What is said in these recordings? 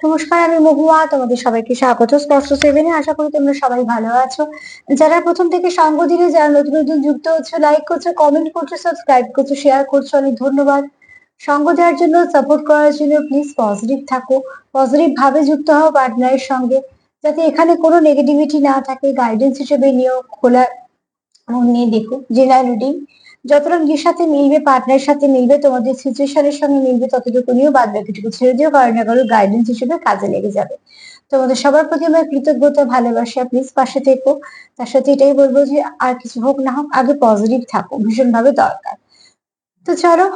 নমস্কার, আমি মহুয়া, তোমাদের সবাইকে স্বাগত। স্পষ্ট সেভেনে আশা করি তোমরা সবাই ভালো আছো। যারা প্রথম থেকে সঙ্গ দিলে যারা নতুন নতুন যুক্ত হচ্ছে লাইক করছ কমেন্ট করছ সাবস্ক্রাইব করছ শেয়ার করছ, অনেক ধন্যবাদ। সঙ্গ দেওয়ার জন্য সাপোর্ট করার জন্য প্লিজ পজিটিভ থাকো। পজিটিভ ভাবে যুক্ত হও পার্টনারের সঙ্গে। যাতে এখানে কোনো নেগেটিভিটি না থাকে গাইডেন্স হিসেবে নিয়েও খোলা মন নিয়ে দেখো জেনারেল রিডিং যতটা নিজের সাথে মিলবে পার্টনার সাথে মিলবে, তোমাদের সিচুয়েশনের সঙ্গে মিলবে, ততটুকু নিয়েও বাদ বাকিটুকু ছেড়ে দিও, কারণ কারও গাইডেন্স হিসেবে কাজে লেগে যাবে। তোমাদের সবার প্রতি আমার কৃতজ্ঞতা, ভালোবাসা প্লিজ পাশে থেকো। তার সাথে এটাই বলব যে, আর কিছু হোক না হোক, আগে পজিটিভ থাকো, ভীষণভাবে দরকার। তো চলো,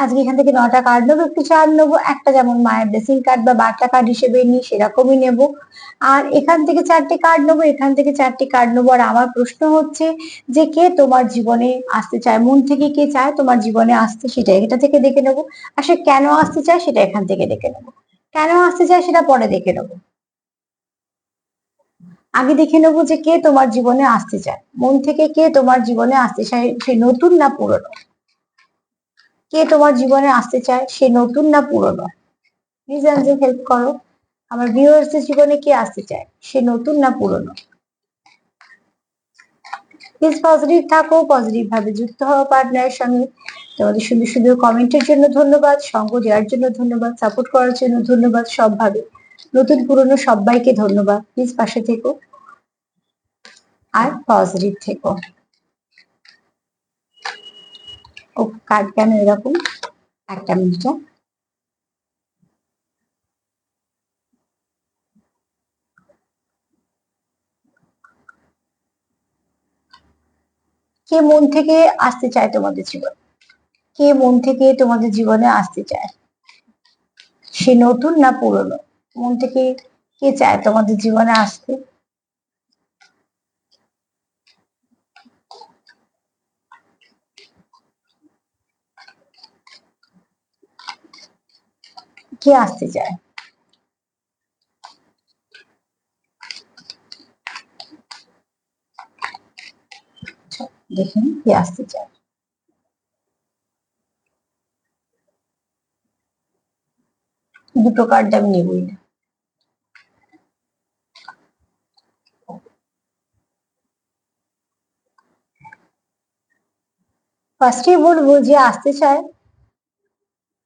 আজকে এখান থেকে নটা কার্ড নেব, একটু চার নেব, একটা যেমন মায়ের ব্লেসিং কার্ড বা বার্তা কার্ড হিসেবে নিই, সেরকমই নেব। আর এখান থেকে চারটে কার্ড নেব, এখান থেকে চারটে কার্ড নেব। আর আমার প্রশ্ন হচ্ছে যে কে তোমার জীবনে আসতে চায়? মন থেকে কে চায় তোমার জীবনে আসতে? সেটা এটা থেকে দেখে নেব। আর সে কেন আসতে চায়? সেটা এখান থেকে দেখে নেব। কেন আসতে চায়? সেটা পরে দেখে নেব। আগে দেখে নেব যে কে তোমার জীবনে আসতে চায়। মন থেকে কে তোমার জীবনে আসতে চায়? সে নতুন না পুরনো? কে তোমার জীবনে আসতে চায় সে নতুন না পুরনো? প্লিজ অ্যান্সার হেল্প করো। আমার ভিউয়ার্সদের জীবনে কে আসতে চায় সে নতুন না পুরনো? প্লিজ পজিটিভ থাকো পজিটিভ ভাবে যুক্ত হওয়া পার্টনারের সঙ্গে। তোমাদের সুন্দর সুন্দর কমেন্টের জন্য ধন্যবাদ, সঙ্গ দেওয়ার জন্য ধন্যবাদ সাপোর্ট করার জন্য ধন্যবাদ সবভাবে নতুন পুরনো সবাইকে ধন্যবাদ। প্লিজ পাশে থেকো। আর পজিটিভ থেকো। ও কার্ড কেন এরকম? একটা মিনিট হ্যাঁ। কে মন থেকে আসতে চায় তোমাদের জীবন? কে মন থেকে তোমাদের জীবনে আসতে চায়? সে নতুন না পুরনো? মন থেকে কে চায় তোমাদের জীবনে আসতে? কে আসতে চায় দেখুন কে আসতে চায় দুটো কার্ড আমি নেবই না ফার্স্টে বলব যে আসতে চায়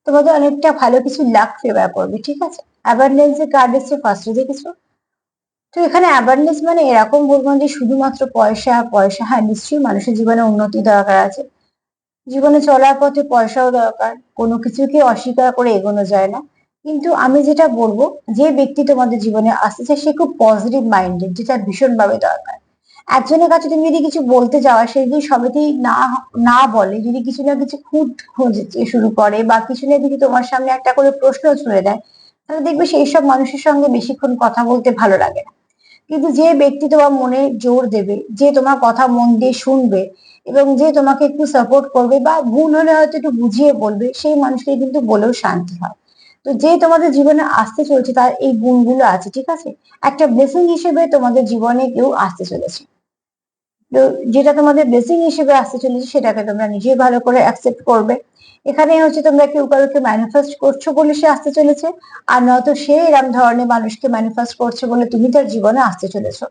তোমাদের অনেকটা ভালো কিছু লাক ফেভার করবে ঠিক আছে? অ্যাবান্ডেন্স এর কার্ড এসছে ফার্স্টে দেখেছ? তো এখানে অ্যাবান্ডেন্স মানে এরকম বলব যে শুধুমাত্র পয়সা পয়সা হ্যাঁ নিশ্চয়ই মানুষের জীবনে উন্নতি দরকার আছে। জীবনে চলার পথে পয়সাও দরকার, কোনো কিছুকে অস্বীকার করে এগোনো যায় না। কিন্তু আমি যেটা বলব, যে ব্যক্তি তোমাদের জীবনে আসতে চায়, সে খুব পজিটিভ মাইন্ডেড যেটা ভীষণভাবে দরকার। একজনের কাছে তুমি যদি কিছু বলতে যাওয়া সে যদি সবেতেই না না বলে, যদি কিছু না কিছু খুঁত খুঁজতে শুরু করে বা কিছু না কিছু তোমার সামনে একটা করে প্রশ্ন ছুড়ে দেয়, তাহলে দেখবে সেই সব মানুষের সঙ্গে বেশিক্ষণ কথা বলতে ভালো লাগে না। কিন্তু যে ব্যক্তি তোমার মনে জোর দেবে, যে তোমার কথা মন দিয়ে শুনবে এবং যে তোমাকে একটু সাপোর্ট করবে বা ভুল হলে হয়তো একটু বুঝিয়ে বলবে, সেই মানুষকে কিন্তু বলেও শান্তি হয়। তো যে তোমাদের জীবনে আসতে চলছে, তার এই গুণগুলো আছে, ঠিক আছে? একটা ব্লেসিং হিসেবে তোমাদের জীবনে কেউ আসতে চলেছে। যেটা তোমাদের ব্লেসিং হিসেবে আসতে চলেছে, সেটাকে তোমরা নিজে ভালো করে অ্যাকসেপ্ট করবে। এখানে হচ্ছে তোমরা কেউ কারোকে ম্যানিফেস্ট করছ বলে সে আসতে চলেছে, আর নয়তো সে এরম ধরনের মানুষকে ম্যানিফেস্ট করছে বলে তুমি তার জীবনে আসতে চলেছো।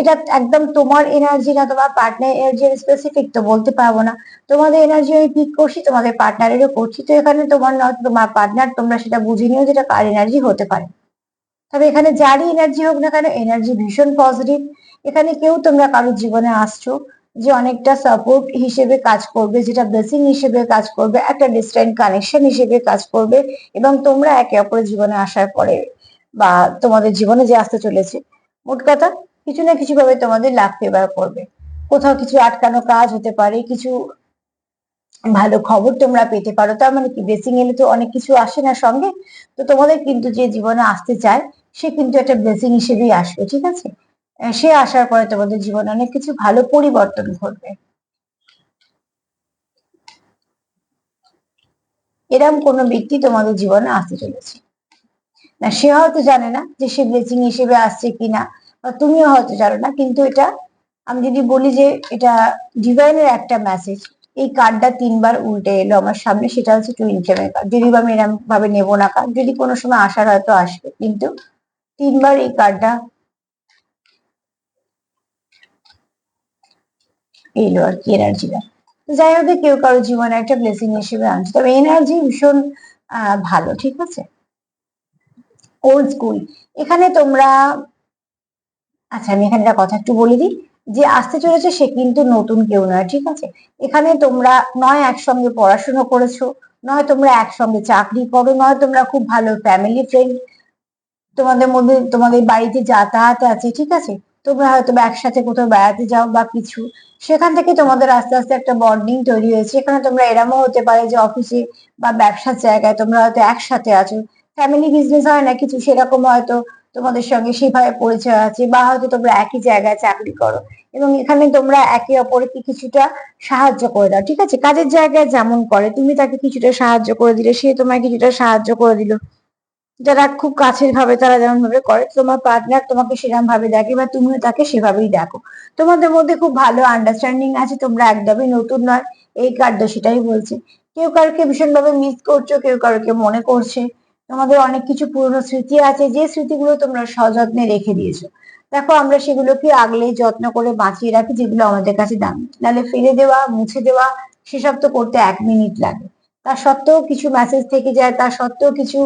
এটা একদম তোমার এনার্জি না, তোমার পার্টনার এনার্জি স্পেসিফিক তো বলতে পারব না। তোমাদের এনার্জি আমি পিক করছি, তোমাদের পার্টনারেরও করছি। তো এখানে তোমার নয়তো তোমার পার্টনার তোমরা সেটা বুঝে নিও যেটা কার এনার্জি হতে পারে। তবে এখানে যারই এনার্জি হোক না কেন এনার্জি ভীষণ পজিটিভ এখানে কেউ তোমরা কারোর জীবনে আসছো যে অনেকটা সাপোর্ট হিসেবে কাজ করবে, যেটা ব্লেসিং হিসেবে কাজ করবে, একটা ডিস্টেন্ট কানেকশন হিসেবে কাজ করবে এবং তোমরা একে অপরের জীবনে আসার পরে বা তোমাদের জীবনে যে আসতে চলেছে, মোট কথা কিছু না কিছু ভাবে তোমাদের লাভ ফেভার করবে। কোথাও কিছু আটকানো কাজ হতে পারে, কিছু ভালো খবর তোমরা পেতে পারো, তার মানে কি? ব্লেসিং এলে তো অনেক কিছু আসে না সঙ্গে, তো তোমাদের কিন্তু যে জীবনে আসতে চায়, সে কিন্তু একটা ব্লেসিং হিসেবেই আসবে, ঠিক আছে? সে আসার পরে তোমাদের জীবনে অনেক কিছু ভালো পরিবর্তন ঘটবে। এরম কোনো ব্যক্তি তোমাদের জীবনে আসতে চলেছে। না, সে হয়তো জানে না যে সে ব্লেসিং হিসেবে আসছে কিনা, বা তুমিও হয়তো জানো না, কিন্তু এটা আমি যদি বলি যে এটা ডিভাইনের একটা মেসেজ এই কার্ডটা তিনবার উল্টে এলো আমার সামনে, সেটা হচ্ছে টুইন ফ্লেমের কার্ড যদি বা আমি এরকম ভাবে নেব না কার্ড যদি কোনো সময় আসার হয়তো আসবে, কিন্তু তিনবার এই কার্ডটা এলো আর কি এনার্জিটা যাই হোক, কেউ কারও জীবনে একটা ব্লেসিং হিসেবে আনছে। তবে এনার্জি ভীষণ ভালো, ঠিক আছে? ওল্ড স্কুল এখানে তোমরা আচ্ছা আমি এখানে কথা একটু বলে দিই। যে আসতে চলেছে সে কিন্তু নতুন কেউ নয়, ঠিক আছে? এখানে তোমরা নয় একসঙ্গে পড়াশুনো করেছ, নয় তোমরা একসঙ্গে চাকরি করো, নয় তোমরা খুব ভালো ফ্যামিলি ফ্রেন্ড তোমাদের মধ্যে, তোমাদের বাড়িতে যাতায়াত আছে, ঠিক আছে? তোমরা হয়তো বা একসাথে কোথাও বেড়াতে যাও বা কিছু, সেখান থেকে তোমাদের আস্তে আস্তে একটা বন্ডিং তৈরি হয়েছে। এখানে তোমরা এরমও হতে পারে যে অফিসে বা ব্যবসার জায়গায় তোমরা হয়তো একসাথে আছো। ফ্যামিলি বিজনেস হয় না কিছু, সেরকম হয়তো তোমাদের সঙ্গে সেভাবে পরিচয় আছে বা হয়তো তোমরা একই জায়গায় চাকরি করো এবং এখানে তোমরা একে অপরকে কিছুটা সাহায্য করে দাও। ঠিক আছে? কাজের জায়গায় যেমন করে, তুমি তাকে কিছুটা সাহায্য করে দিলে, সে তোমায় কিছুটা সাহায্য করে দিল। যারা খুব কাছের ভাবে তারা যেমন ভাবে করে, তোমার পার্টনার তোমাকে সেরকম ভাবে দেখে বা তুমিও তাকে সেভাবেই দেখো। তোমাদের মধ্যে খুব ভালো আন্ডারস্ট্যান্ডিং আছে, তোমরা একদমই নতুন নয়, এই কার্ডটা সেটাই বলছে। কেউ কারোকে ভীষণভাবে মিস করছ, কেউ কারোকে মনে করছে, তোমাদের অনেক কিছু পুরনো স্মৃতি আছে, যে স্মৃতিগুলো তোমরা সযত্নে রেখে দিয়েছ। দেখো, আমরা সেগুলোকে আগলে যত্ন করে বাঁচিয়ে রাখি, যেগুলো আমাদের কাছে দামি। নাহলে ফেলে দেওয়া, মুছে দেওয়া, সেসব তো করতে এক মিনিট লাগে। তা সত্ত্বেও কিছু মেসেজ থেকে যায় তা সত্ত্বেও কিছু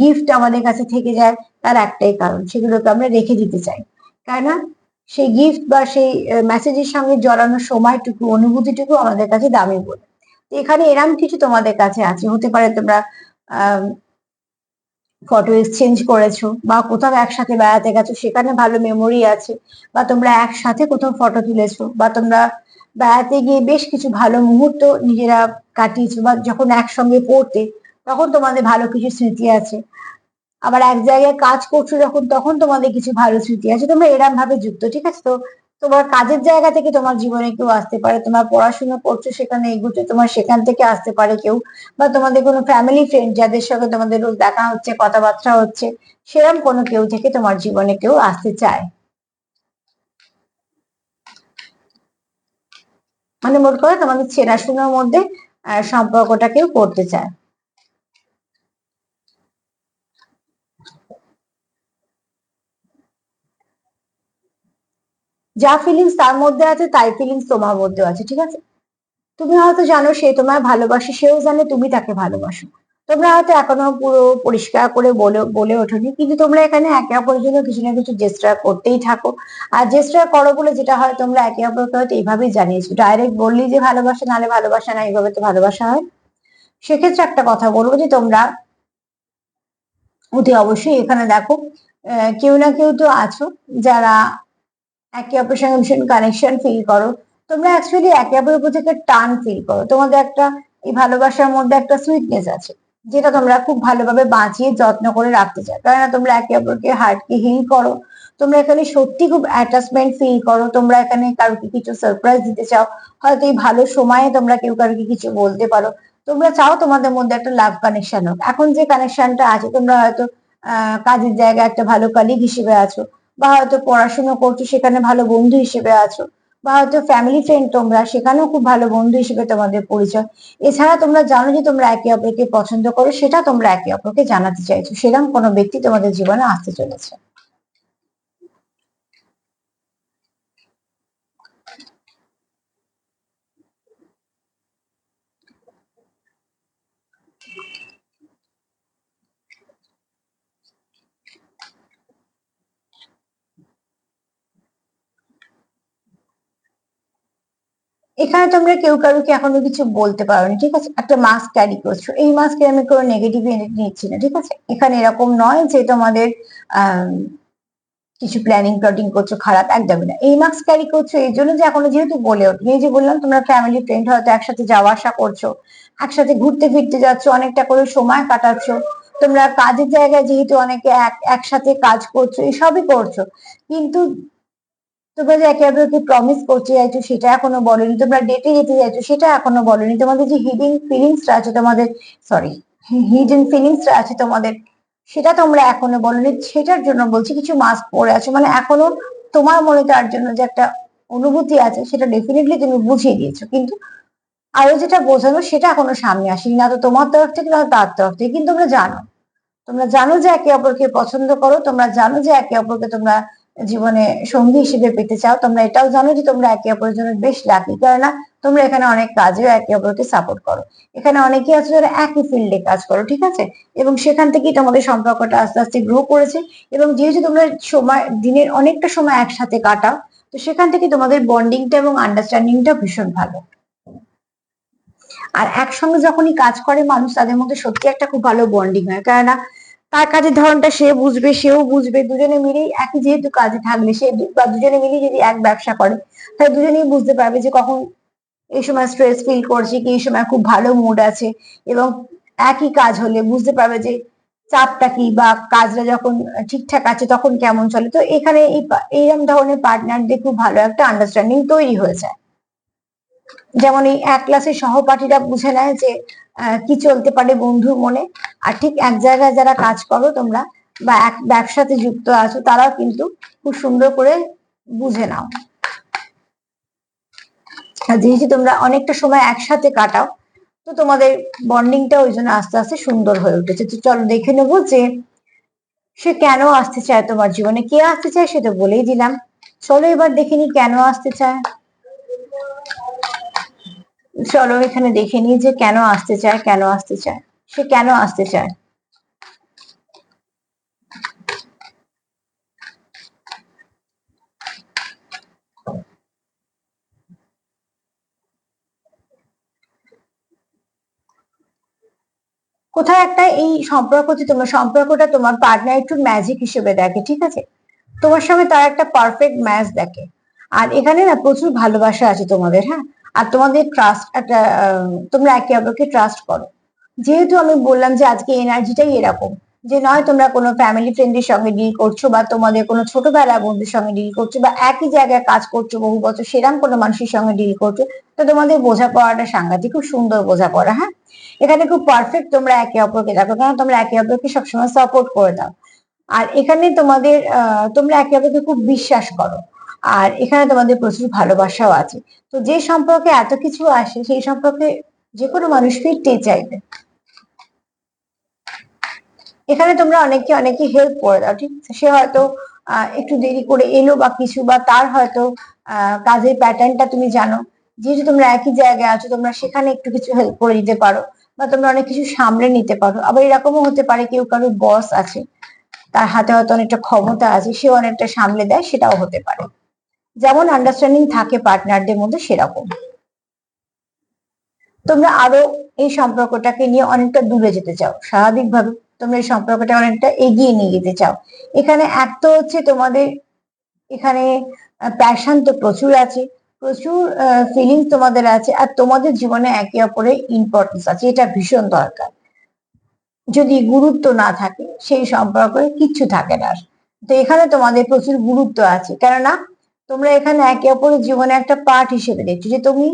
গিফট আমাদের কাছে থেকে যায়, তার একটাই কারণ, সেগুলোকে আমরা রেখে দিতে চাই। তাই না? সেই গিফট বা সেই মেসেজের সঙ্গে জড়ানোর সময়টুকু, অনুভূতিটুকু আমাদের কাছে দামি বলে। এখানে এরম কিছু তোমাদের কাছে আছে, হতে পারে তোমরা ফটো এক্সচেঞ্জ করেছ বা কোথাও একসাথে বেড়াতে গেছো, সেখানে ভালো মেমোরি আছে, বা তোমরা একসাথে কোথাও ফটো তুলেছো, বা তোমরা বেড়াতে গিয়ে বেশ কিছু ভালো মুহূর্ত নিজেরা কাটিয়েছো বা যখন একসঙ্গে পড়তে, তখন তোমাদের ভালো কিছু স্মৃতি আছে। আবার এক জায়গায় কাজ করছ যখন, তখন তোমাদের কিছু ভালো স্মৃতি আছে। তোমরা এরম ভাবে যুক্ত, ঠিক আছে? তো তোমার কাজের জায়গা থেকে তোমার জীবনে কেউ আসতে পারে, তোমার পড়াশোনা করছ সেখানে এগুতে, তোমার সেখান থেকে আসতে পারে কেউ, বা তোমাদের কোনো ফ্যামিলি ফ্রেন্ড যাদের সঙ্গে তোমাদের রোজ দেখা হচ্ছে, কথাবার্তা হচ্ছে, সেরম কোনো কেউ থেকে তোমার জীবনে কেউ আসতে চায়। মানে মোট করে তোমাদের চেনাশোনার মধ্যে সম্পর্কটা কেউ করতে চায় যা ফিলিংস তার মধ্যে আছে, তাই ফিলিংস তোমার মধ্যে আছে, ঠিক আছে? তুমি হয়তো জানো সে তোমায় ভালোবাসে, সেও জানে তুমি তাকে ভালোবাসো। তোমরা হয়তো এখনও পুরো পরিষ্কার করে বলে বলে ওঠোনি, কিন্তু তোমরা এখানে একে অপরের জন্য কিছু না কিছু জেস্টার করতেই থাকো। আর জেস্টার করো বলে যেটা হয়, তোমরা একে অপরকে হয়তো এইভাবেই জানিয়েছো। ডাইরেক্ট বললি যে ভালোবাসা, নাহলে ভালোবাসা না, এইভাবে তো ভালোবাসা হয়। সেক্ষেত্রে একটা কথা বলব যে তোমরা অতি অবশ্যই এখানে দেখো কেউ না কেউ তো আছো যারা একে অপরের সঙ্গে ভীষণ কানেকশন ফিল করো। তোমরা অ্যাকচুয়ালি একে অপরের থেকে টান ফিল করো। তোমাদের একটা এই ভালোবাসার মধ্যে একটা সুইটনেস আছে। যেটা তোমরা খুব ভালোভাবে বাঁচিয়ে যত্ন করে রাখতে চাও। কেননা তোমরা একে অপরকে হার্টকে হিল করো, তোমরা এখানে সত্যি খুব অ্যাটাচমেন্ট ফিল করো, তোমরা এখানে কারোকে কিছু সারপ্রাইজ দিতে চাও, হয়তো এই ভালো সময়ে তোমরা কেউ কারোকে কিছু বলতে পারো। তোমরা চাও তোমাদের মধ্যে একটা লাভ কানেকশন হোক। এখন যে কানেকশনটা আছে, তোমরা হয়তো কাজের জায়গায় একটা ভালো কালিগ হিসেবে আছো, বা হয়তো পড়াশোনা করছ, সেখানে ভালো বন্ধু হিসেবে আছো বা হয়তো ফ্যামিলি ফ্রেন্ড তোমরা, সেখানেও খুব ভালো বন্ধু হিসেবে তোমাদের পরিচয়। এছাড়া তোমরা জানো যে তোমরা একে অপরকে পছন্দ করো, সেটা তোমরা একে অপরকে জানাতে চাইছো। সেরকম কোনো ব্যক্তি তোমাদের জীবনে আসতে চলেছে। এখানে তোমরা কেউ কারোকে এখনও কিছু বলতে পারো না ঠিক আছে? একটা মাস্ক ক্যারি করছ। এই মাস্কে আমি কোনো নেগেটিভ এনার্জি নিচ্ছি না, ঠিক আছে? এখানে এরকম নয় যে তোমাদের কিছু প্ল্যানিং প্লটিং করছ খারাপ, একদমই না। এই মাস্ক ক্যারি করছ এই জন্য যে এখনও যেহেতু বলে ওঠেনি এই যে বললাম তোমরা ফ্যামিলি ফ্রেন্ড হয়তো একসাথে যাওয়া আসা করছ, একসাথে ঘুরতে ফিরতে যাচ্ছ, অনেকটা করে সময় কাটাচ্ছ, তোমরা কাজের জায়গায় যেহেতু অনেকে একসাথে কাজ করছ, এসবই করছ, কিন্তু তোমরা যে একে অপরকে প্রমিস করতে চাইছো, সেটা এখনও বলনি। তোমরা ডেটে যেতে চাইছো, সেটা এখনও বলনি। তোমাদের যে হিডিং ফিলিংসটা আছে তোমাদের সরি হিডেন ফিলিংসটা আছে তোমাদের, সেটা তোমরা এখনও বলনি। সেটার জন্য বলছি, কিছু মাস্ক পরে আছো। মানে এখনও তোমার মনে তার জন্য যে একটা অনুভূতি আছে, সেটা ডেফিনেটলি তুমি বুঝিয়ে দিয়েছ। কিন্তু আরও যেটা বোঝানো, সেটা এখনও সামনে আসেনি। না তো তোমার তরফ থেকে, না তার তরফ থেকে। কিন্তু তোমরা জানো তোমরা জানো যে একে অপরকে পছন্দ করো, তোমরা জানো যে একে অপরকে তোমরা জীবনে সঙ্গী হিসেবে পেতে চাও, তোমরা এটাও জানো যে তোমরা একে অপরের জন্য বেশ লাকি কেননা তোমরা এখানে অনেক কাজেও একে অপরকে সাপোর্ট করো। এখানে অনেকেই আছে যারা একই ফিল্ডে কাজ করো, ঠিক আছে? এবং সেখান থেকেই তোমাদের সম্পর্কটা আস্তে আস্তে গ্রো করেছে এবং যেহেতু তোমরা সময়, দিনের অনেকটা সময় একসাথে কাটাও, তো সেখান থেকে তোমাদের বন্ডিংটা এবং আন্ডারস্ট্যান্ডিংটা ভীষণ ভালো। আর একসঙ্গে যখনই কাজ করে, মানুষ তাদের মধ্যে সত্যি একটা খুব ভালো বন্ডিং হয়, কেননা তার কাজের ধরনটা সে বুঝবে, সেও বুঝবে। দুজনে মিলেই একই যেহেতু কাজে থাকলে সে বা দুজনে মিলেই যদি এক ব্যবসা করে, তাহলে দুজনেই বুঝতে পারবে যে কখন এই সময় স্ট্রেস ফিল করছে কি, এই সময় খুব ভালো মুড আছে এবং একই কাজ হলে বুঝতে পারবে যে চাপটা কি বা কাজটা যখন ঠিকঠাক আছে তখন কেমন চলে। তো এখানে এই এইরকম ধরনের পার্টনারদের খুব ভালো একটা আন্ডারস্ট্যান্ডিং তৈরি হয়ে যায় যেমন এই এক ক্লাসের সহপাঠীরা বুঝে নেয় যে কি চলতে পারে বন্ধুর মনে। আর ঠিক এক জায়গায় যারা কাজ করো তোমরা বা এক ব্যবসাতে যুক্ত আছো, তারাও কিন্তু খুব সুন্দর করে বুঝে নাও। যেহেতু তোমরা অনেকটা সময় একসাথে কাটাও, তো তোমাদের বন্ডিংটা ওই জন্য আস্তে আস্তে সুন্দর হয়ে উঠেছে। তো চলো দেখে নেব যে সে কেন আসতে চায় তোমার জীবনে। কে আসতে চায় সেটা বলেই দিলাম। চলো এবার দেখে দেখিনি কেন আসতে চায়। চলো এখানে দেখে নিই যে কেন আসতে চায়, কেন আসতে চায়। সে কেন আসতে চায়? কোথায় একটা এই সম্পর্ক যে তোমার, সম্পর্কটা তোমার পার্টনার একটু ম্যাজিক হিসেবে দেখে, ঠিক আছে? তোমার সঙ্গে তার একটা পারফেক্ট ম্যাচ দেখে। আর এখানে না প্রচুর ভালোবাসা আছে তোমাদের হ্যাঁ? আর তোমাদের ট্রাস্ট একটা তোমরা একে অপরকে ট্রাস্ট করো। যেহেতু আমি বললাম যে আজকে এনার্জিটাই এরকম, যে নয় তোমরা কোনো ফ্যামিলি ফ্রেন্ডের সঙ্গে ডিল করছ বা তোমাদের কোনো ছোটবেলা বন্ধুর সঙ্গে ডিল করছ বা একই জায়গায় কাজ করছ বহু বছর, সেরাম কোনো মানুষের সঙ্গে ডিল করছ, তো তোমাদের বোঝাপড়াটা সাংঘাতিক, খুব সুন্দর বোঝাপড়া হ্যাঁ? এখানে খুব পারফেক্ট তোমরা একে অপরকে দেখো, কারণ তোমরা একে অপরকে সবসময় সাপোর্ট করে দাও। আর এখানে তোমাদের তোমরা একে অপরকে খুব বিশ্বাস করো, আর এখানে তোমাদের প্রচুর ভালোবাসাও আছে। তো যে সম্পর্কে এত কিছু আসে, সেই সম্পর্কে যে কোনো মানুষ ফিরতে চাইবে এখানে তোমরা অনেকে অনেকে হেল্প করে দাও, ঠিক আছে? সে হয়তো একটু দেরি করে এলো বা কিছু বা তার হয়তো কাজের প্যাটার্নটা তুমি জানো। যেহেতু তোমরা একই জায়গায় আছো, তোমরা সেখানে একটু কিছু হেল্প করে দিতে পারো বা তোমরা অনেক কিছু সামলে নিতে পারো। আবার এরকমও হতে পারে কেউ কারোর বস আছে, তার হাতে হয়তো অনেকটা ক্ষমতা আছে সে অনেকটা সামলে দেয়, সেটাও হতে পারে। যেমন আন্ডারস্ট্যান্ডিং থাকে পার্টনারদের মধ্যে, সেরকম। তোমরা আরও এই সম্পর্কটাকে নিয়ে অনেকটা দূরে যেতে চাও, স্বাভাবিকভাবে। তোমরা এই সম্পর্কটা অনেকটা এগিয়ে নিয়ে যেতে চাও। এখানে এক তো হচ্ছে তোমাদের এখানে প্যাশন তো প্রচুর আছে, প্রচুর ফিলিংস তোমাদের আছে, আর তোমাদের জীবনে একে অপরের ইম্পর্টেন্স আছে, এটা ভীষণ দরকার। যদি গুরুত্ব না থাকে, সেই সম্পর্কে কিচ্ছু থাকে না তো এখানে তোমাদের প্রচুর গুরুত্ব আছে, কেননা তোমরা এখানে একে অপরের জীবনে একটা পার্ট হিসেবে দেখছ, যে তুমি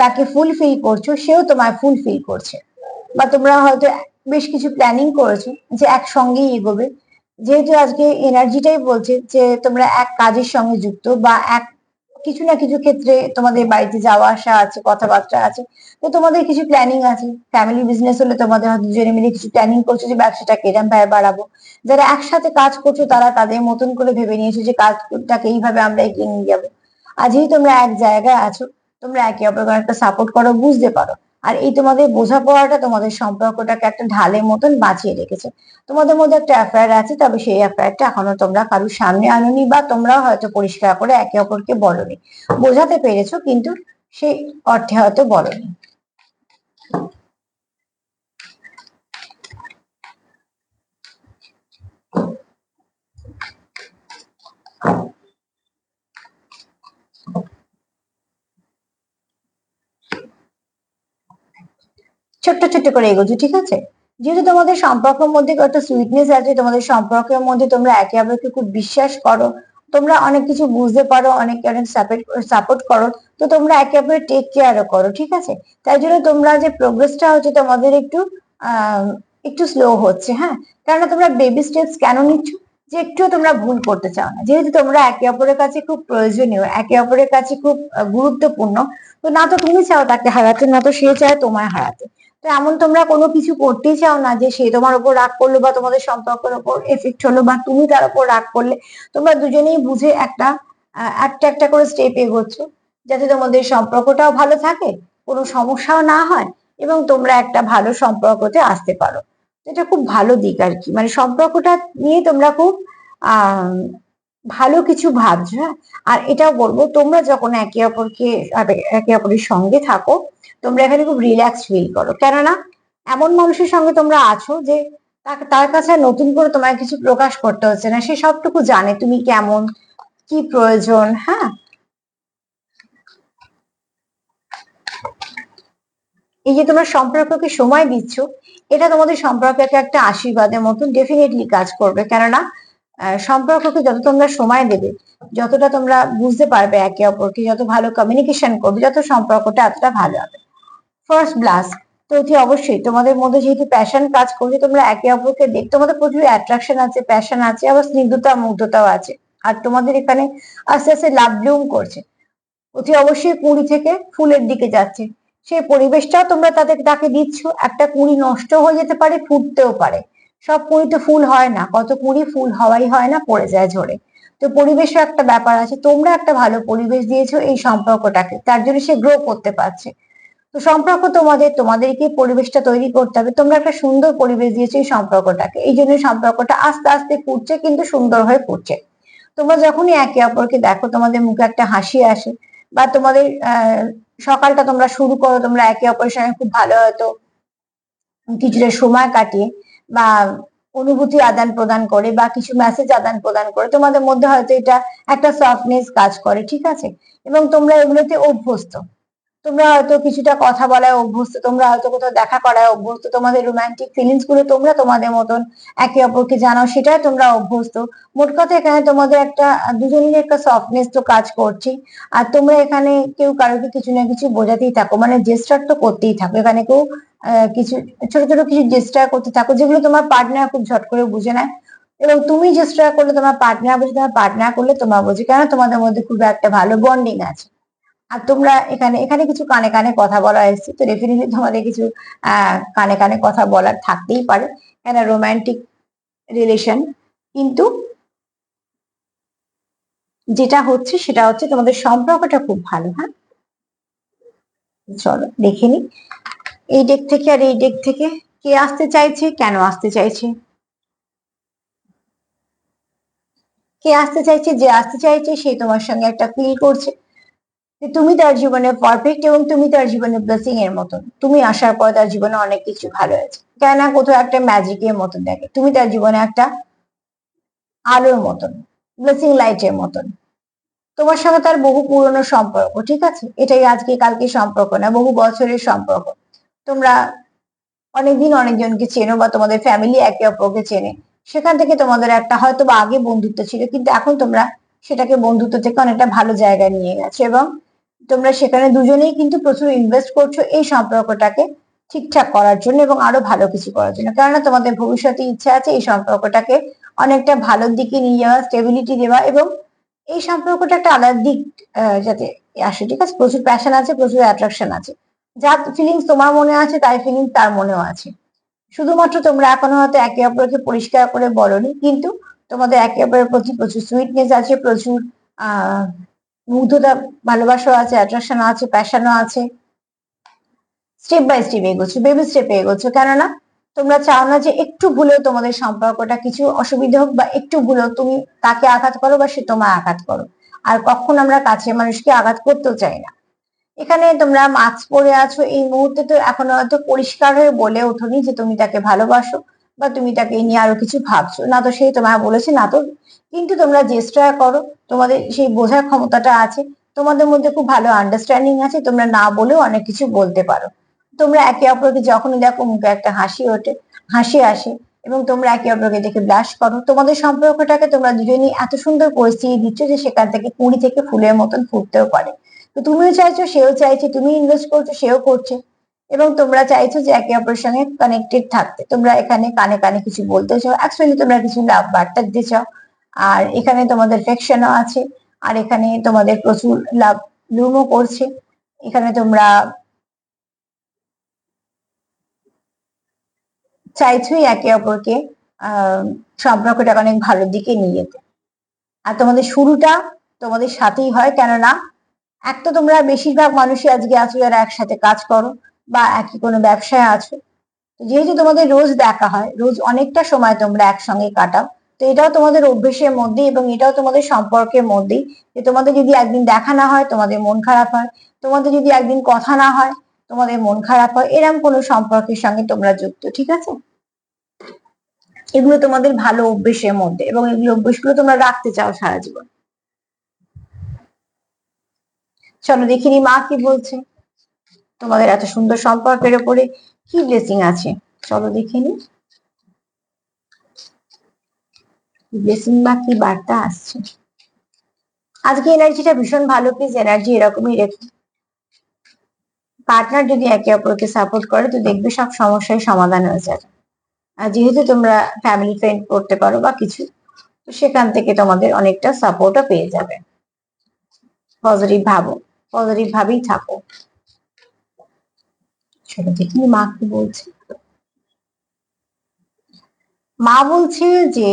তাকে ফুলফিল করছ, সেও তোমায় ফুলফিল করছে। বা তোমরা হয়তো বেশ কিছু প্ল্যানিং করেছ যে একসঙ্গেই এগোবে। যেহেতু আজকে এনার্জিটাই বলছে যে তোমরা এক কাজের সঙ্গে যুক্ত বা এক কিছু না কিছু ক্ষেত্রে তোমাদের বাড়িতে যাওয়া আসা আছে, কথাবার্তা আছে, তো তোমাদের কিছু প্ল্যানিং আছে। ফ্যামিলি বিজনেস হলে তোমাদের হয়তো দুজনে মিলে কিছু প্ল্যানিং করছ যে ব্যবসাটা কেরাম ভাবে বাড়াবো। যারা একসাথে কাজ করছ তারা তাদের মতন করে ভেবে নিয়েছো যে কাজটাকে এইভাবে আমরা এগিয়ে নিয়ে যাব। যেহেতু তোমরা এক জায়গায় আছো, তোমরা একে অপরকে একটা সাপোর্ট করো, বুঝতে পারো। আর এই তোমাদের বোঝাপড়াটা তোমাদের সম্পর্কটাকে একটা ঢালের মতন বাঁচিয়ে রেখেছে। তোমাদের মধ্যে একটা অ্যাফেয়ার আছে, তবে সেই অ্যাফেয়ারটা এখনও তোমরা কারোর সামনে আনোনি বা তোমরা হয়তো পরিষ্কার করে একে অপরকে বলোনি। বোঝাতে পেরেছ, কিন্তু সেই অর্থে হয়তো বলনি। ছোট্ট ছোট্ট করে এগোছো ঠিক আছে? যেহেতু তোমাদের সম্পর্কের মধ্যে একটা সুইটনেস আছে, তোমাদের সম্পর্কের মধ্যে তোমরা একে অপরকে খুব বিশ্বাস করো, তোমরা অনেক কিছু বুঝতে পারো, অনেক অনেক সাপোর্ট করো, তো তোমরা একে অপরের টেক কেয়ারও করো, ঠিক আছে? তাই জন্য তোমরা যে প্রোগ্রেসটা হচ্ছে তোমাদের একটু একটু স্লো হচ্ছে হ্যাঁ? কেননা তোমরা বেবি স্টেপস কেন নিচ্ছ? যে একটুও তোমরা ভুল করতে চাও না। যেহেতু তোমরা একে অপরের কাছে খুব প্রয়োজনীয়, একে অপরের কাছে খুব গুরুত্বপূর্ণ, তো না তো তুমি চাও তাকে হারাতে, না তো সে চায় তোমায় হারাতে। তো এমন তোমরা কোনো কিছু করতেই চাও না যে সে তোমার উপর রাগ করল বা তোমাদের সম্পর্কের উপর এফেক্ট হলো বা তুমি তার উপর রাগ করলে, তোমরা দুজনেই বুঝে একটা একটা একটা করে স্টেপ এগোচ্ছ যাতে তোমাদের সম্পর্কটাও ভালো থাকে, কোনো সমস্যাও না হয় এবং তোমরা একটা ভালো সম্পর্কতে আসতে পারো। এটা খুব ভালো দিক আর কি। মানে সম্পর্কটা নিয়ে তোমরা খুব ভালো কিছু ভাবছ হ্যাঁ? আর এটাও বলব, তোমরা যখন একে অপরকে, একে অপরের সঙ্গে থাকো তোমরা এখানে খুব রিল্যাক্স ফিল করো। কেননা এমন মানুষের সঙ্গে তোমরা আছো যে তার কাছে নতুন করে তোমায় কিছু প্রকাশ করতে হচ্ছে না। সে সবটুকু জানে তুমি কেমন, কি প্রয়োজন হ্যাঁ? এই যে তোমরা সম্পর্ককে সময় দিচ্ছ, এটা তোমাদের সম্পর্ককে একটা আশীর্বাদের মতন ডেফিনেটলি কাজ করবে। কেননা সম্পর্ককে যত তোমরা সময় দেবে, যতটা তোমরা বুঝতে পারবে একে অপরকে, যত ভালো কমিউনিকেশন করবে, যত সম্পর্কটা এতটা ভালো হবে। ফার্স্ট ব্লাস তো অতি অবশ্যই তোমাদের মধ্যে যেহেতু প্যাশন কাজ করছে, তোমরা একে অপরকে দেখ, তোমাদের প্রচুর অ্যাট্রাকশন আছে প্যাশন আছে, আবার স্নিগ্ধতা, মুগ্ধতাও আছে। আর তোমাদের এখানে আস্তে আস্তে লাভ ব্লুম করছে। অতি অবশ্যই কুড়ি থেকে ফুলের দিকে যাচ্ছে। সেই পরিবেশটাও তোমরা তাদের, তাকে দিচ্ছ। একটা কুড়ি নষ্ট হয়ে যেতে পারে, ফুটতেও পারে। সব কুড়ি তো ফুল হয় না। কত কুড়ি ফুল হওয়াই হয় না, পড়ে যায় ঝরে। তো পরিবেশও একটা ব্যাপার আছে। তোমরা একটা ভালো পরিবেশ দিয়েছ এই সম্পর্কটাকে। তার জন্য সে গ্রো করতে পারছে। তো সম্পর্ক তোমাদের, তোমাদেরকে পরিবেশটা তৈরি করতে হবে। তোমরা একটা সুন্দর পরিবেশ দিয়েছ এই সম্পর্কটাকে। এই জন্য সম্পর্কটা আস্তে আস্তে ফুটছে, কিন্তু সুন্দর হয়ে ফুটছে। তোমরা যখনই একে অপরকে দেখো, তোমাদের মুখে একটা হাসি আসে বা তোমাদের সকালটা তোমরা শুরু করো, তোমরা একে অপরের সঙ্গে খুব ভালো হয়তো কিছুটা সময় কাটিয়ে বা অনুভূতি আদান প্রদান করে বা কিছু মেসেজ আদান প্রদান করে, তোমাদের মধ্যে হয়তো এটা একটা সফটনেস কাজ করে, ঠিক আছে? এবং তোমরা এগুলোতে অভ্যস্ত। তোমরা হয়তো কিছুটা কথা বলায় অভ্যস্ত, তোমরা হয়তো কোথাও দেখা করায় অভ্যস্ত, তোমাদের রোমান্টিক ফিলিংসগুলো তোমরা তোমাদের মতন একে অপরকে জানাও, সেটাই তোমরা অভ্যস্ত। মোট কথা এখানে তোমাদের একটা দুজনের একটা সফটনেস তো কাজ করছে আর তোমরা এখানে কেউ কারোকে কিছু না কিছু বোঝাতেই থাকো মানে জেস্টার তো করতেই থাকো। এখানে কেউ কিছু, ছোট ছোট কিছু জেস্টার করতে থাকো, যেগুলো তোমার পার্টনার খুব ঝট করে বুঝে নেয়। এবং তুমি জেস্টার করলে তোমার পার্টনার বুঝে, তোমার পার্টনার করলে তোমার বুঝে কেন তোমাদের মধ্যে খুব একটা ভালো বন্ডিং আছে। আর তোমরা এখানে এখানে কিছু কানে কানে কথা বলা এসেছে, তো ডেফিনেটলি তোমাদের কিছু কানে কানে কথা বলার থাকতেই পারে। কেন রোমান্টিক রিলেশন কিন্তু যেটা হচ্ছে সেটা হচ্ছে তোমাদের সম্পর্কটা খুব ভালো হ্যাঁ? চলো, দেখে নি। এই ডেক থেকে আর এই ডেক থেকে, কে আসতে চাইছে, কেন আসতে চাইছে? কে আসতে চাইছে, যে আসতে চাইছে, সে তোমার সঙ্গে একটা ফিল করছে। তুমি তার জীবনে পারফেক্ট এবং তুমি তার জীবনে ব্লেসিং এর মতন। তুমি আসার পর তার জীবনে অনেক কিছু ভালো হয়েছে। কেননা কোথাও একটা ম্যাজিকের মতন দেখে। তুমি তার জীবনে একটা আলোর মতন ব্লেসিং লাইটের মতন। তোমার সঙ্গে তার বহু পুরনো সম্পর্ক, ঠিক আছে? এটাই আজকে কালকে সম্পর্ক না, বহু বছরের সম্পর্ক। তোমরা অনেকদিন অনেকজনকে চেনো বা তোমাদের ফ্যামিলি একে অপরকে চেনে। সেখান থেকে তোমাদের একটা হয়তো বা আগে বন্ধুত্ব ছিল, কিন্তু এখন তোমরা সেটাকে বন্ধুত্ব থেকে অনেকটা ভালো জায়গায় নিয়ে গেছো এবং তোমরা সেখানে দুজনেই কিন্তু প্রচুর ইনভেস্ট করছ এই সম্পর্কটাকে ঠিকঠাক করার জন্য এবং আরও ভালো কিছু করার জন্য। কেননা তোমাদের ভবিষ্যতে ইচ্ছা আছে এই সম্পর্কটাকে অনেকটা ভালোর দিকে নিয়ে যাওয়া স্টেবিলিটি দেওয়া এবং এই সম্পর্কটা একটা আলাদা দিক যাতে আসে, ঠিক আছে? প্রচুর প্যাশন আছে, প্রচুর অ্যাট্রাকশন আছে। যা ফিলিংস তোমার মনে আছে, তাই ফিলিংস তার মনেও আছে। শুধুমাত্র তোমরা এখনও হয়তো একে অপরকে পরিষ্কার করে বলনি, কিন্তু তোমাদের একে অপরের প্রতি প্রচুর সুইটনেস আছে, প্রচুর, আহ মুগ্ধতা ভালোবাসা আছে অ্যাট্রাকশন আছে প্যাশনও আছে। স্টেপ বাই স্টেপ এগোছো বেবি স্টেপে এগোছো কেননা, তোমরা চাও না যে একটু ভুলেও তোমাদের সম্পর্কটা কিছু অসুবিধা হোক বা একটু ভুলেও তুমি তাকে আঘাত করো বা সে তোমায় আঘাত করো। আর কখন আমরা কাছের মানুষকে আঘাত করতেও চাই না। এখানে তোমরা মাস্ক পরে আছো, এই মুহূর্তে তো এখনও হয়তো পরিষ্কার হয়ে বলে ওঠোনি যে তুমি তাকে ভালোবাসো বা তুমি তাকে নিয়ে আরও কিছু ভাবছ। না তো সেই তোমায় বলেছে, না তো কিন্তু তোমরা চেষ্টা করো, তোমাদের সেই বোঝার ক্ষমতাটা আছে, তোমাদের মধ্যে খুব ভালো আন্ডারস্ট্যান্ডিং আছে, তোমরা না বলেও অনেক কিছু বলতে পারো। তোমরা একে অপরকে যখনই দেখো মুখে একটা হাসি ওঠে, হাসি আসে এবং তোমরা একে অপরকে দেখে ব্লাশ করো। তোমাদের সম্পর্কটাকে তোমরা দুজনই এত সুন্দর পরিস্থিতি দিচ্ছ যে সেখান থেকে কুড়ি থেকে ফুলের মতন ফুটতেও পারে। তো তুমিও চাইছো, সেও চাইছে তুমি ইনভেস্ট করছ, সেও করছে এবং তোমরা চাইছো যে একে অপরের সঙ্গে কানেক্টেড থাকতে। তোমরা এখানে কানে কানে কিছু বলতে চাও অ্যাকচুয়ালি তোমরা কিছু লাভ বার্তা দিতে চাও। আর এখানে তোমাদের ফেকশনও আছে, আর এখানে তোমাদের প্রচুর লাভ লুমও করছে। এখানে তোমরা চাইছোই একে অপরকে, আহ, সম্পর্কটাকে অনেক ভালোর দিকে নিয়ে যেতে। আর তোমাদের শুরুটা তোমাদের সাথেই হয়, কেননা এক তো তোমরা বেশিরভাগ মানুষই আজকে আছো যারা একসাথে কাজ করো বা একই কোনো ব্যবসায় আছো। যেহেতু তোমাদের রোজ দেখা হয়, রোজ অনেকটা সময় তোমরা একসঙ্গে কাটাও এটাও তোমাদের অভ্যেসের মধ্যে এবং এটাও তোমাদের সম্পর্কের মধ্যেই যে তোমাদের যদি একদিন দেখা না হয়, তোমাদের মন খারাপ হয়। তোমাদের যদি একদিন কথা না হয়, তোমাদের মন খারাপ হয়। এরকম কোনো সম্পর্কের সঙ্গে তোমরা যুক্ত, ঠিক আছে? এগুলো তোমাদের ভালো অভ্যেসের মধ্যে এবং এগুলো অভ্যেসগুলো তোমরা রাখতে চাও সারা জীবন। চলো দেখিনি মা কি বলছে। তোমাদের এত সুন্দর সম্পর্কের ওপরে কি ব্লেসিং আছে? চলো দেখে নি ব্লেসিং বা কি বার্তা আসছে? আজকে এনার্জিটা ভীষণ ভালো প্লিজ এনার্জি এরকমই রেখো। পার্টনার যদি একে অপরকে সাপোর্ট করে, তো দেখবে সব সমস্যার সমাধান হয়ে যাবে। আর যেহেতু তোমরা ফ্যামিলি ফ্রেন্ড করতে পারো বা কিছু, তো সেখান থেকে তোমাদের অনেকটা সাপোর্টও পেয়ে যাবে। পজিটিভ ভাবো পজিটিভ ভাবেই থাকো। মা কি বলছে? মা বলছে যে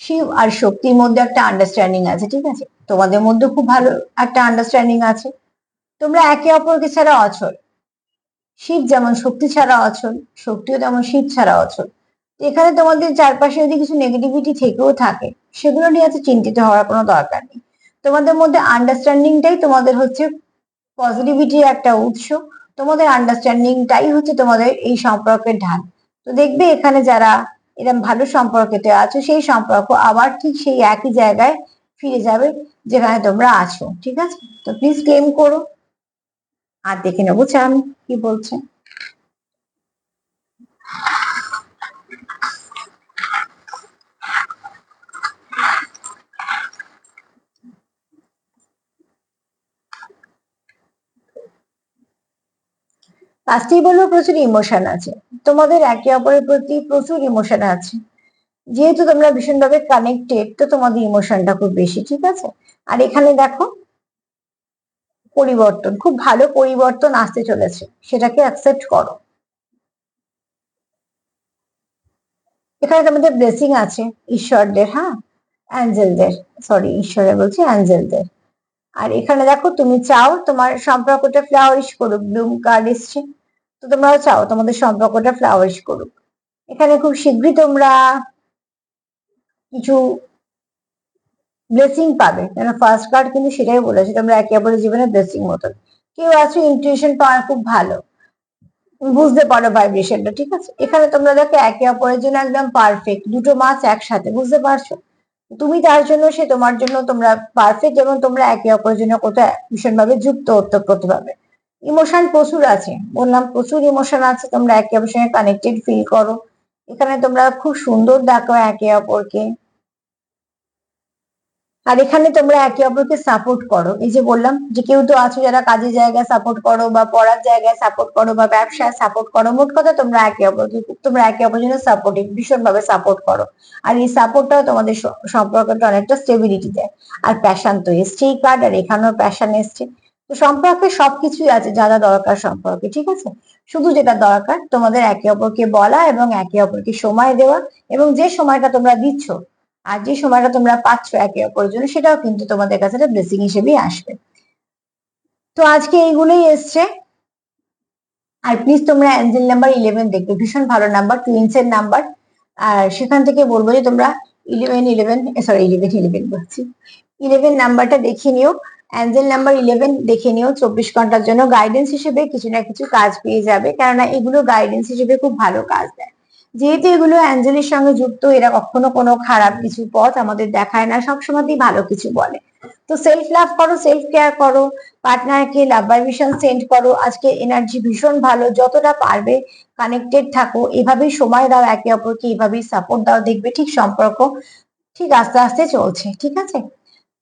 শিব আর শক্তির মধ্যে একটা আন্ডারস্ট্যান্ডিং আছে, ঠিক আছে? তোমাদের মধ্যে খুব ভালো একটা আন্ডারস্ট্যান্ডিং আছে। তোমরা একে অপরকে ছাড়া অচল। শিব যেমন শক্তি ছাড়া অচল, শক্তিও তেমন শিব ছাড়া অচল। এখানে তোমাদের চারপাশে যদি কিছু নেগেটিভিটি থেকেও থাকে, সেগুলো নিয়ে এত চিন্তিত হওয়ার কোনো দরকার নেই। তোমাদের মধ্যে আন্ডারস্ট্যান্ডিংটাই তোমাদের হচ্ছে পজিটিভিটির একটা উৎস। তোমাদের আন্ডারস্ট্যান্ডিংটাই হচ্ছে তোমাদের এই সম্পর্কের ঢাল। তো দেখবে এখানে যারা এরকম ভালো সম্পর্কেতে আছো, সেই সম্পর্ক আবার ঠিক সেই একই জায়গায় ফিরে যাবে যেখানে তোমরা আছো, ঠিক আছে? তো প্লিজ ক্লেম করো। আর দেখে নেব চান কি বলছে। লাস্টেই বলব, প্রচুর ইমোশন আছে। তোমাদের একে অপরের প্রতি প্রচুর ইমোশন আছে। যেহেতু তোমরা ভীষণভাবে কানেক্টেড তো তোমাদের ইমোশনটা খুব বেশি, ঠিক আছে? আর এখানে দেখো, পরিবর্তন, খুব ভালো পরিবর্তন আসতে চলেছে, সেটাকে অ্যাকসেপ্ট করো। এখানে তোমাদের ব্লেসিং আছে, ঈশ্বরদের হ্যাঁ? অ্যাঞ্জেলদের সরি ঈশ্বরে বলছি অ্যাঞ্জেলদের আর এখানে দেখো, তুমি চাও তোমার সম্পর্কটা ফ্লাওয়ারিশ করুক ব্লুম কার্ড এসছে। তো তোমরাও চাও, তোমাদের সম্পর্কটা ফ্লাওয়ারিশ করুক। এখানে খুব শীঘ্রই তোমরা কিছু ব্লেসিং পাবে। কেন ফার্স্ট কার্ড কিন্তু সেটাই বলেছে, তোমরা একে অপরের জীবনে ব্লেসিং মতন। কেউ আছে ইন্টুইশন পাওয়ার খুব ভালো। বুঝতে পারো ভাইব্রেশনটা ঠিক আছে? এখানে তোমরা দেখো, একে অপরের জন্য একদম পারফেক্ট দুটো মাছ একসাথে, বুঝতে পারছ? তুমি তার জন্য, সে তোমার জন্য তোমরা পারফেক্ট এবং তোমরা একে অপরের জন্য কোথায় ভীষণভাবে যুক্ত, ওতপ্রোতভাবে। ইমোশন প্রচুর আছে। বললাম, প্রচুর ইমোশন আছে, তোমরা একে অপরের সঙ্গে কানেক্টেড ফিল করো। এখানে তোমরা খুব সুন্দর দেখো একে অপরকে। আর এখানে তোমরা একে অপরকে সাপোর্ট করো। এই যে বললাম যে কেউ তো আছো যারা কাজের জায়গায় সাপোর্ট করো বা পড়ার জায়গায় সাপোর্ট করো বা ব্যবসায় সাপোর্ট করো, মোট কথা তোমরা একে অপরকে, তোমরা একে অপরের জন্য সাপোর্টিভ ভীষণ ভাবে সাপোর্ট করো। আর এই সাপোর্টটাও তোমাদের সম্পর্কটা অনেকটা স্টেবিলিটি দেয়। আর প্যাশন তো এসছেই কার্ড আর এখানেও প্যাশন এসছে। তো সম্পর্কে সবকিছুই আছে, যা যা দরকার সম্পর্কে, ঠিক আছে? শুধু যেটা দরকার, তোমাদের একে অপরকে বলা এবং একে অপরকে সময় দেওয়া এবং যে সময়টা তোমরা দিচ্ছ আর যে সময়টা তোমরা পাচ্ছ একে অপরের জন্য, সেটাও কিন্তু তোমাদের কাছে একটা ব্লেসিং হিসেবেই আসবে। তো আজকে এইগুলোই এসছে। আর প্লিজ তোমরা অ্যাঞ্জেল নাম্বার ইলেভেন দেখবে, ভীষণ ভালো নাম্বার টুইন্স এর নাম্বার আর সেখান থেকে বলব যে তোমরা eleven eleven sorry eleven eleven বলছি। ইলেভেন নাম্বারটা দেখে নিও। অ্যাঞ্জেল নাম্বার ইলেভেন দেখে নিও, চব্বিশ ঘণ্টার জন্য গাইডেন্স হিসেবে কিছু না কিছু কাজ পেয়ে যাবে, কেননা এগুলো গাইডেন্স হিসেবে খুব ভালো কাজ দেয়। যেহেতু এগুলো অ্যাঞ্জেলের সঙ্গে যুক্ত, এরা কখনো কোনো খারাপ কিছু পথ আমাদের দেখায় না, সবসময়তেই ভালো কিছু বলে। তো সেলফ লাভ করো সেলফ কেয়ার করো পার্টনারকে লাভ ভাইব্রেশন সেন্ড করো, আজকে এনার্জি ভীষণ ভালো, যতটা পারবে কানেক্টেড থাকো, এভাবেই সময় দাও একে অপরকে, এভাবেই সাপোর্ট দাও, দেখবে ঠিক সম্পর্ক ঠিক আস্তে আস্তে চলছে, ঠিক আছে?